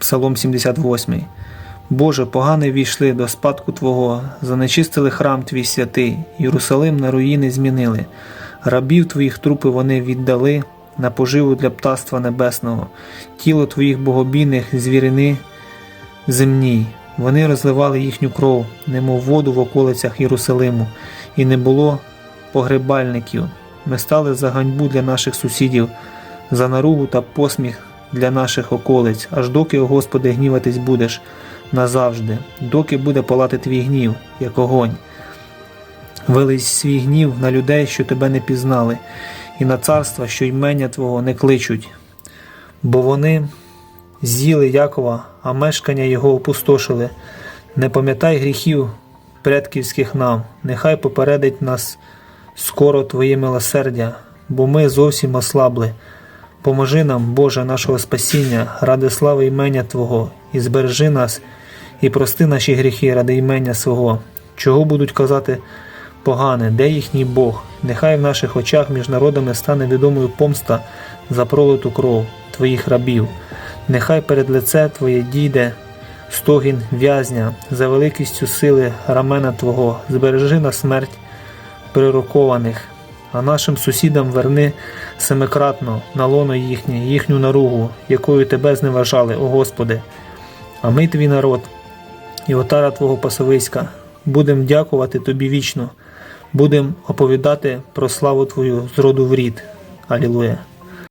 Псалом 78. Боже, погани війшли до спадку Твого, занечистили храм Твій святий, Єрусалим на руїни змінили. Рабів Твоїх трупи вони віддали на поживу для птаства небесного, тіло Твоїх богобійних звірини земній. Вони розливали їхню кров, немов воду в околицях Єрусалиму, і не було погребальників. Ми стали за ганьбу для наших сусідів, за наругу та посміх для наших околиць, аж доки, о Господи, гніватись будеш назавжди, доки буде палати твій гнів, як огонь. Вилий свій гнів на людей, що тебе не пізнали, і на царства, що ймення Твого не кличуть, бо вони з'їли Якова, а мешкання його опустошили. Не пам'ятай гріхів предківських нам, нехай попередить нас скоро Твоє милосердя, бо ми зовсім ослабли. Поможи нам, Боже, нашого спасіння, ради слави імення Твого, і збережи нас, і прости наші гріхи ради імення свого. Чого будуть казати погане, де їхній Бог? Нехай в наших очах між народами стане відомою помста за пролиту кров Твоїх рабів. Нехай перед лице Твоє дійде стогін в'язня за великістю сили рамена Твого, збережи на смерть прирокованих, а нашим сусідам верни семикратно на лоно їхнє, їхню наругу, якою тебе зневажали, о Господи. А ми, твій народ, і отара Твого пасовиська, будем дякувати Тобі вічно, будем оповідати про славу Твою з роду в рід. Алілуя.